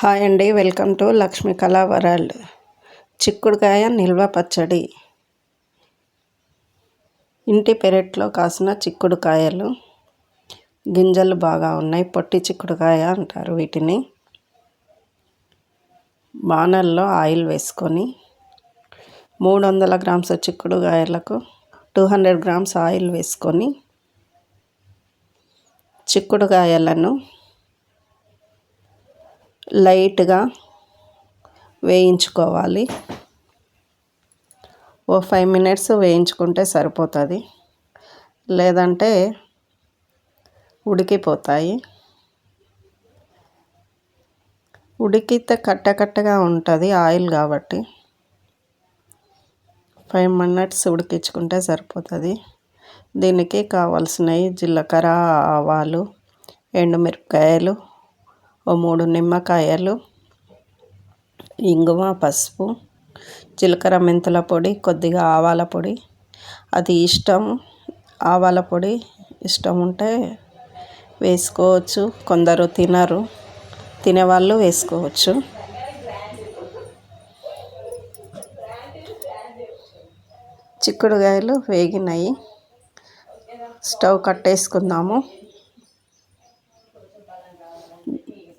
Hi అండి welcome to Lakshmi కళా world. చిక్కుడుకాయ నిల్వ పచ్చడి. ఇంటి పెరట్లో కాసిన చిక్కుడుకాయలు. గింజలు బాగా ఉన్నాయి పొట్టి చిక్కుడుకాయ అంటారు వీటిని. బాణల్లో ఆయిల్ వేసుకొని మూడు వందల గ్రామ్స్ చిక్కుడుకాయలకు టూ హండ్రెడ్ గ్రామ్స్ ఆయిల్ వేసుకొని చిక్కుడుకాయలను లైట్గా వేయించుకోవాలి. ఓ ఫైవ్ మినిట్స్ వేయించుకుంటే సరిపోతుంది. లేదంటే ఉడికిపోతాయి. ఉడికితే కట్టకట్టగా ఉంటుంది ఆయిల్ కాబట్టి. ఫైవ్ మినిట్స్ ఉడికించుకుంటే సరిపోతుంది. దీనికి కావాల్సినవి జీలకర్ర ఆవాలు ఎండుమిరపకాయలు ఓ మూడు నిమ్మకాయలు ఇంగువ పసుపు జీలకర్ర మెంతుల పొడి కొద్దిగా ఆవాల పొడి. అది ఇష్టం ఆవాల పొడి ఇష్టం ఉంటే వేసుకోవచ్చు. కొందరు తినరు తినేవాళ్ళు వేసుకోవచ్చు. చిక్కుడుకాయలు వేగినాయి. స్టవ్ కట్టేసుకుందాము.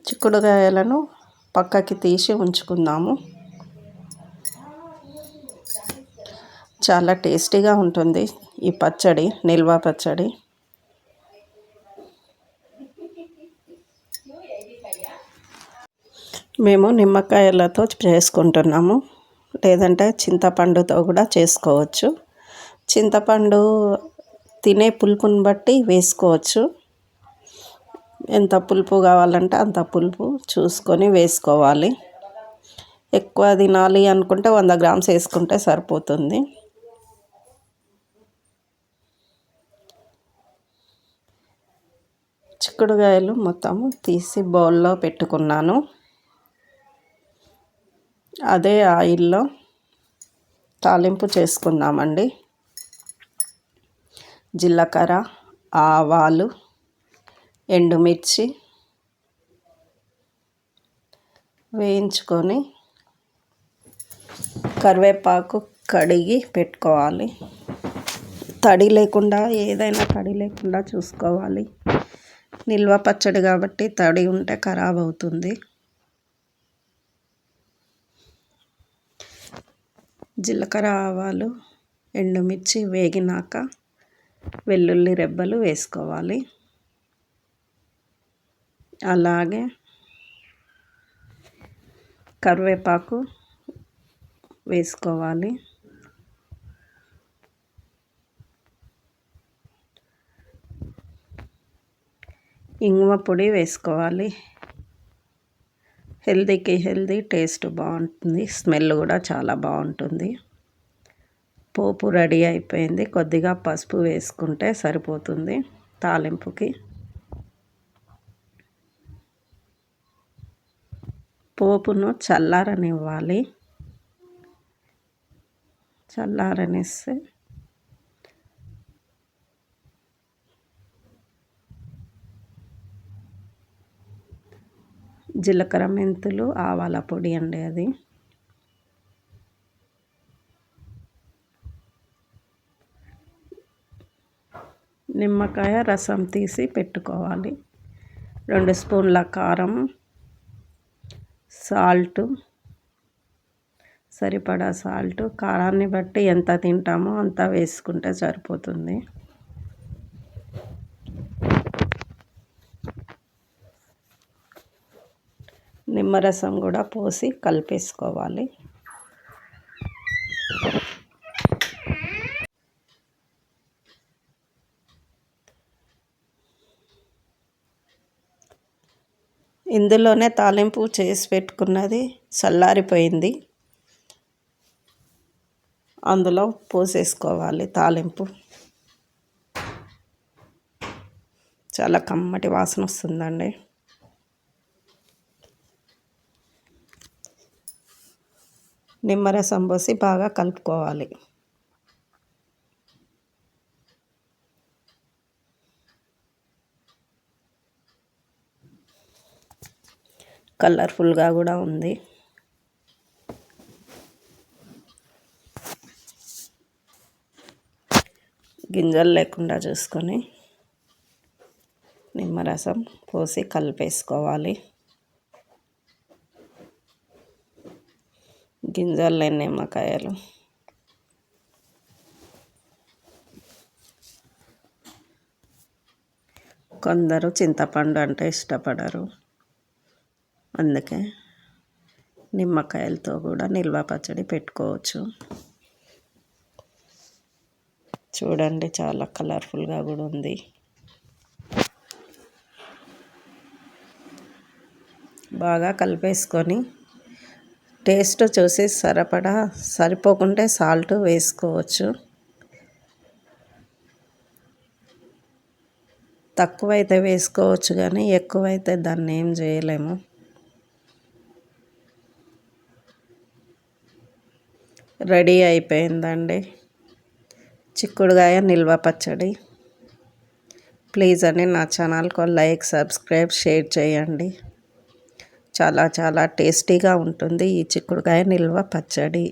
చిక్కుడుకాయలను పక్కకి తీసి ఉంచుకుందాము. చాలా టేస్టీగా ఉంటుంది ఈ పచ్చడి నిల్వ పచ్చడి. మేము నిమ్మకాయలతో చేసుకుంటున్నాము. లేదంటే చింతపండుతో కూడా చేసుకోవచ్చు. చింతపండు తినే పులుపుని బట్టి వేసుకోవచ్చు. ఎంత పులుపు కావాలంటే అంత పులుపు చూసుకొని వేసుకోవాలి. ఎక్కువ తినాలి అనుకుంటే వంద గ్రామ్స్ వేసుకుంటే సరిపోతుంది. చిక్కుడుకాయలు మొత్తము తీసి బౌల్లో పెట్టుకున్నాను. అదే ఆయిల్లో తాలింపు చేసుకున్నామండి జీలకర్ర ఆవాలు ఎండుమిర్చి వేయించుకొని కరివేపాకు కడిగి పెట్టుకోవాలి. తడి లేకుండా ఏదైనా తడి లేకుండా చూసుకోవాలి. నిల్వ పచ్చడి కాబట్టి తడి ఉంటే ఖరాబ్ అవుతుంది. జీలకర్ర ఆవాలు ఎండుమిర్చి వేగినాక వెల్లుల్లి రెబ్బలు వేసుకోవాలి. అలాగే కరివేపాకు వేసుకోవాలి. ఇంగువ పొడి వేసుకోవాలి. హెల్దీకి హెల్దీ టేస్ట్ బాగుంటుంది స్మెల్ కూడా చాలా బాగుంటుంది. పోపు రెడీ అయిపోయింది. కొద్దిగా పసుపు వేసుకుంటే సరిపోతుంది తాలింపుకి. పోపును చల్లారనివ్వాలి. చల్లారనిస్తే జీలకర్ర మెంతులు ఆవాల పొడి అండి అది. నిమ్మకాయ రసం తీసి పెట్టుకోవాలి. రెండు స్పూన్ల కారం సాల్ట్ సరిపడా సాల్ట్ కారాన్ని బట్టి ఎంత తింటామో అంత వేసుకుంటే సరిపోతుంది. నిమ్మరసం కూడా పోసి కలిపేసుకోవాలి. ఇందులోనే తాలింపు చేసి పెట్టుకున్నది చల్లారిపోయింది. అందులో పోసేసుకోవాలి తాలింపు. చాలా కమ్మటి వాసన వస్తుందండి. నిమ్మరసం పోసి బాగా కలుపుకోవాలి. కలర్ఫుల్గా కూడా ఉంది. గింజలు లేకుండా చూసుకొని నిమ్మరసం పోసి కలిపేసుకోవాలి. గింజలు లేని నిమ్మకాయలు. కొందరు చింతపండు అంటే ఇష్టపడరు. అందుకే నిమ్మకాయలతో కూడా నిల్వ పచ్చడి పెట్టుకోవచ్చు. చూడండి చాలా కలర్ఫుల్గా కూడా ఉంది. బాగా కలిపేసుకొని టేస్ట్ చూసి సరిపడా సరిపోకుంటే సాల్ట్ వేసుకోవచ్చు. తక్కువైతే వేసుకోవచ్చు కానీ ఎక్కువైతే దాన్ని ఏం చేయలేము. రెడీ అయిపోయిందండి. చిక్కుడుగాయ నిల్వ పచ్చడి. ప్లీజ్ అండి నా ఛానల్కు లైక్ సబ్స్క్రైబ్ షేర్ చేయండి. చాలా చాలా టేస్టీగా ఉంటుంది ఈ చిక్కుడుకాయ నిల్వ పచ్చడి.